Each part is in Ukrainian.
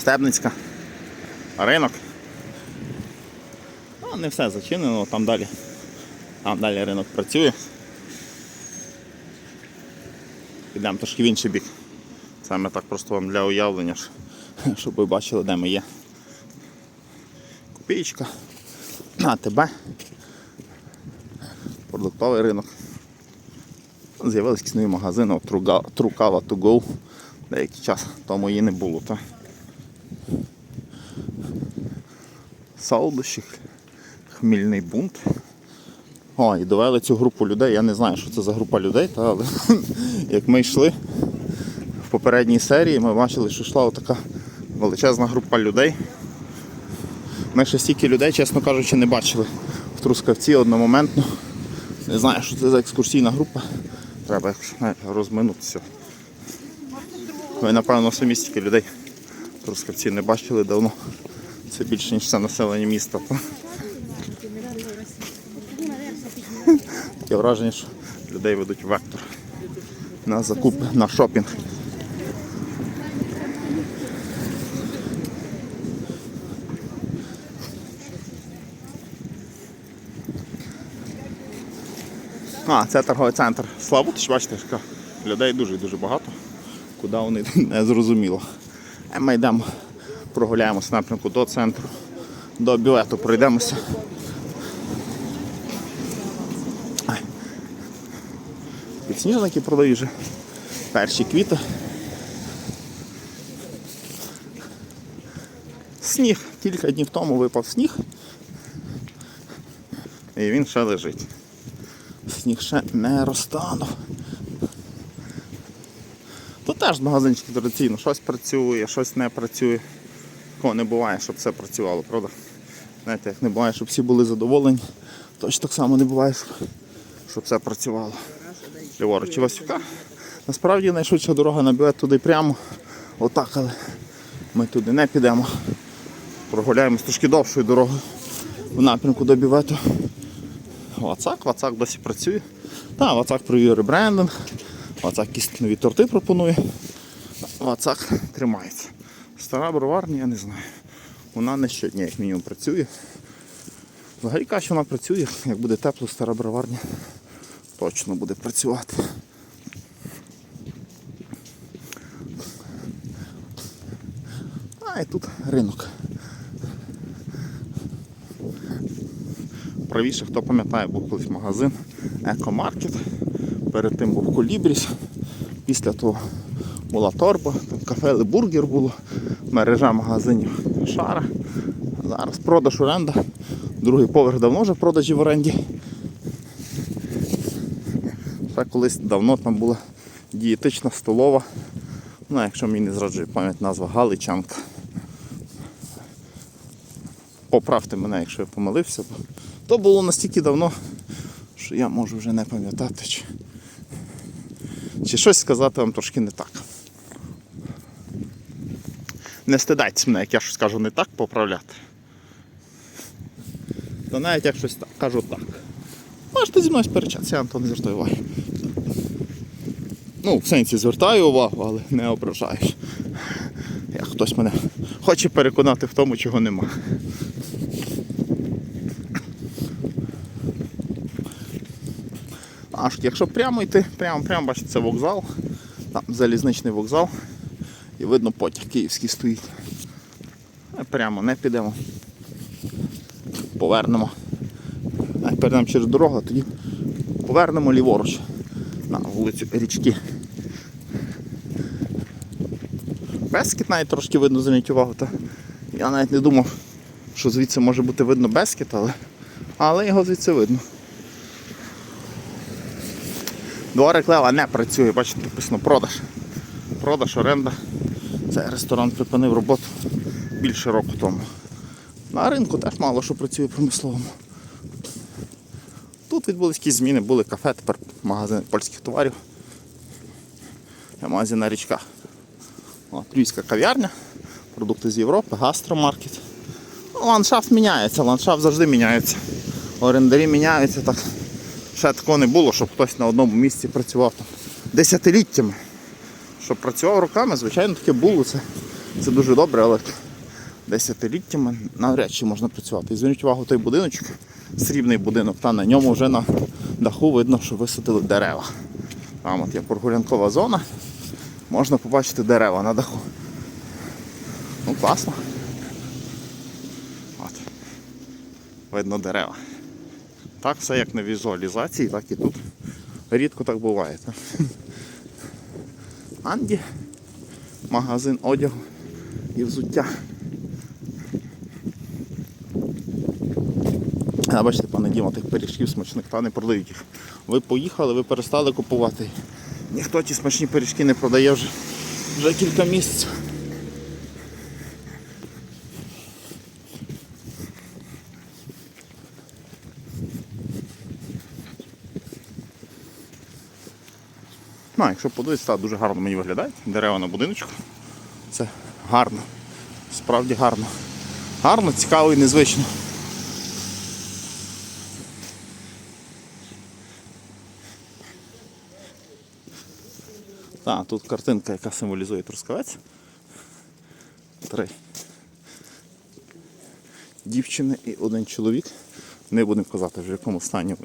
Стебницька, ринок. Ну, не все зачинено, там далі. Там далі ринок працює. Підемо трошки в інший бік. Ми так просто вам для уявлення, щоб ви бачили, де ми є. Копієчка. АТБ. Продуктовий ринок. З'явилися якісь нові магазини, Трукава to go. Деякий час тому її не було. Та? Солодощі, хмільний бунт. О, і довели цю групу людей. Я не знаю, що це за група людей, та, але як ми йшли в попередній серії, ми бачили, що йшла така величезна група людей. Ми ще стільки людей, чесно кажучи, не бачили в Трускавці одномоментно. Не знаю, що це за екскурсійна група. Треба розминутися. Ви, напевно, самі стільки людей в Трускавці не бачили давно. Це більше, ніж це населення міста. Таке враження, що людей ведуть вектор на закупи, на шопінг. А, це торговий центр Славутич, бачите, що людей дуже-дуже багато. Куди вони не зрозуміло. Ми йдемо, прогуляємося напрямку до центру, до бювету пройдемося. Підсніжники продають вже. Перші квіти. Сніг. Кілька днів тому випав сніг. І він ще лежить. Сніг ще не розтанув. Тут теж магазинчики традиційно, щось працює, щось не працює. Такого не буває, щоб все працювало, правда? Знаєте, як не буває, щоб всі були задоволені, точно так само не буває, щоб, все працювало. Ліворуч і Васюка. Насправді найшвидша дорога на туди прямо. Отак, але ми туди не підемо. Прогуляємось трошки довшою дорогою в напрямку до бювету. Вацак, Вацак досі працює. Так, Вацак провів ребрендинг, Вацак якісь нові торти пропонує. Вацак тримається. Стара броварня, я не знаю. Вона не щодня, як мінімум, працює. Взагалі каже, вона працює, як буде тепло, стара броварня точно буде працювати. А і тут ринок. Правіше, хто пам'ятає, був колись магазин Екомаркет. Перед тим був Колібріс. Після того була торба, там кафе Лебургер було, мережа магазинів Шара. Зараз продаж оренда. Другий поверх давно вже продажі в оренді. Ще колись давно там була дієтична столова. Ну, якщо мені не зраджує пам'ять, назва Галичанка. Поправте мене, якщо я помилився. бо То було настільки давно, що я можу вже не пам'ятати. Чи, чи щось сказати вам трошки не так. Не стидайтесь мене, як я щось кажу не так, поправляти. Та навіть як щось так, кажу так. Можете зі мною сперечатися, я Антон не звертаю уваги. Ну, в сенсі звертаю увагу, але не ображаюсь. Як хтось мене хоче переконати в тому, чого нема. Аж якщо прямо йти, прямо, прямо, бачите, це вокзал, там залізничний вокзал, і видно потяг київський стоїть. Прямо не підемо. Повернемо. Перейдемо через дорогу, а тоді повернемо ліворуч на вулицю річки. Бескіт навіть трошки видно зверніть увагу. Та я навіть не думав, що звідси може бути видно Бескіт, але, але його звідси видно. Дворик Лева не працює, бачите, написано продаж. Продаж, оренда. Цей ресторан припинив роботу більше року тому. На ринку теж мало що працює промисловому. Тут відбулись якісь зміни, були кафе, тепер магазини польських товарів. Магазин на річках. Львівська кав'ярня, продукти з Європи, гастромаркет. Ну, Ландшафт міняється, ландшафт завжди міняється. Орендарі міняються. Так. Ще такого не було, щоб хтось на одному місці працював там десятиліттями. Щоб працював роками, звичайно, таке було. Це Це дуже добре, але десятиліттями навряд чи можна працювати. І зверніть увагу той будиночок, срібний будинок, та на ньому вже на даху видно, що висадили дерева. Там от є прогулянкова зона, можна побачити дерева на даху. Ну класно. От. Видно дерева. Так все як на візуалізації, так і тут. Рідко так буває. так. Анді, магазин одягу і взуття. А бачите, пане Діма, тих пиріжків смачних та не продають їх. Ви поїхали, ви перестали купувати. Ніхто ті смачні пиріжки не продає вже, вже кілька місяців. Якщо подивитися, дуже гарно мені виглядає. Дерева на будиночку. Це гарно. Справді гарно. Гарно, цікаво і незвично. Так, тут картинка, яка символізує трускавець. Три дівчини і один чоловік. Не будемо казати, в якому стані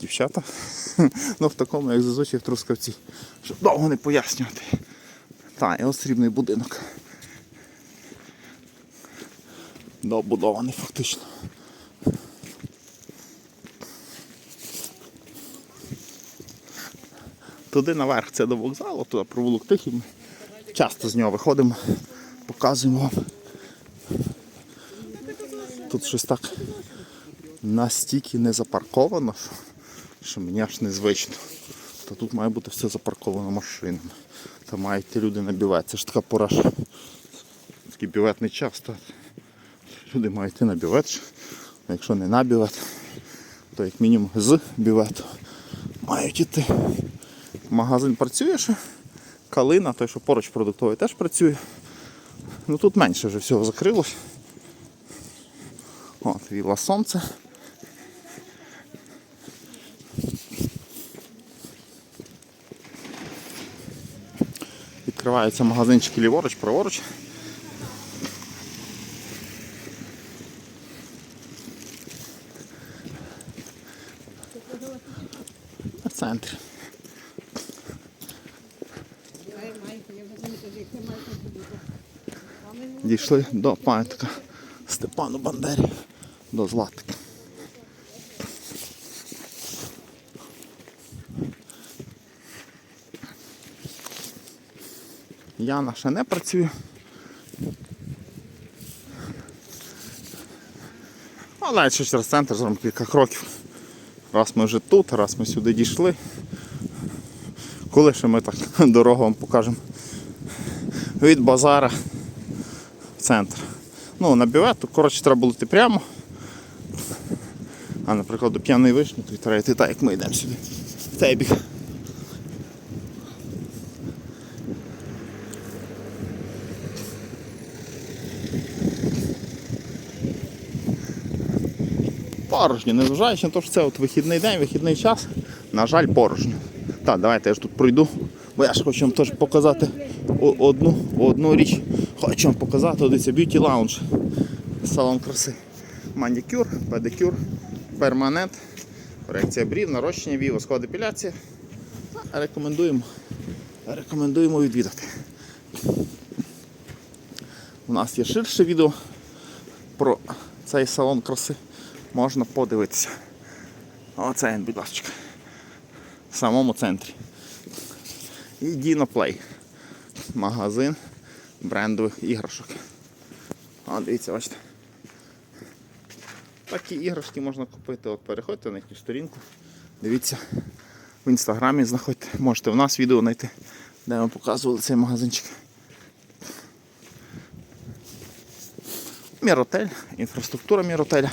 дівчата. Ну в такому, як зазвичай в трускавці. Щоб довго не пояснювати. Так, і ось срібний будинок. Добудований фактично. Туди наверх це до вокзалу, туди провулок тихий. Ми часто з нього виходимо, показуємо вам. Тут щось так настільки не запарковано, що, що мені аж незвично. Та тут має бути все запарковано машинами. Та мають ті люди на бівет. Це ж така пора. Такий біветний час. Та люди мають йти на бівет. А якщо не на бівет, то як мінімум з бівету мають іти. Магазин працює ще. Калина, той, що поруч продуктовий, теж працює. Ну тут менше вже всього закрилось. От, віла сонце. Відкриваються магазинчики ліворуч, праворуч. В центрі. Дійшли до пам'ятника Степану Бандері, до Златки. Яна ще не працює. Але якщо через центр зробимо кілька кроків. Раз ми вже тут, раз ми сюди дійшли. Коли ще ми так дорогу вам покажемо від базара в центр. Ну, на бювет, то коротше треба було йти прямо. А наприклад до п'яної вишні, то треба йти так, як ми йдемо сюди. Цей бік. Порожньо, незважаючи на те, що це от вихідний день, вихідний час, на жаль, порожньо. Так, давайте я ж тут пройду, бо я ж хочу вам теж показати одну, одну річ. Хочу вам показати, дивіться, б'юті лаунж. Салон краси. Манікюр, педикюр, перманент, корекція брів, нарощення вій, воскова депіляція. Рекомендуємо, рекомендуємо відвідати. У нас є ширше відео про цей салон краси. Можна подивитися. Оце будь ласка. В самому центрі. І Dinoplay. Магазин брендових іграшок. О, дивіться, бачите. Такі іграшки можна купити. От переходьте на їхню сторінку. Дивіться. В інстаграмі знаходьте. Можете в нас відео знайти, де ми показували цей магазинчик. Міротель, інфраструктура міротеля.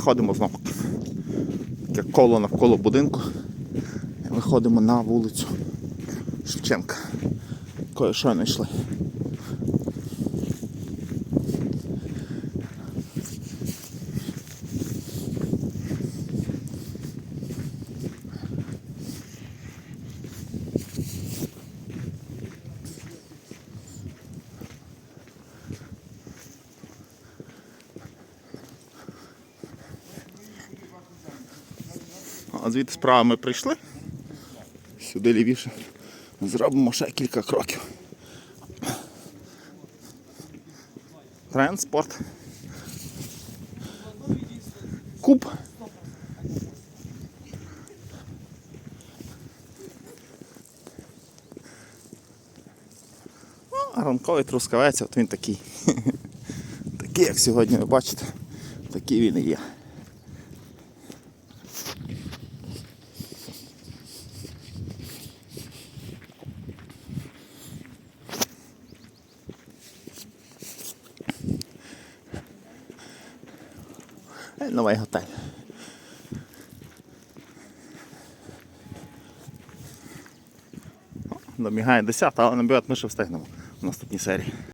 Виходимо знову. Таке коло навколо будинку. Виходимо на вулицю Шевченка. Якою щойно йшли. А звідти справа ми прийшли. Сюди лівіше. Зробимо ще кілька кроків. Транспорт. Куб. А ранковий трускавець, от він такий. Такий, як сьогодні ви бачите, такий він і є. Е, Новий готель. Домігає 10, але набігати ми ще встигнемо в наступній серії.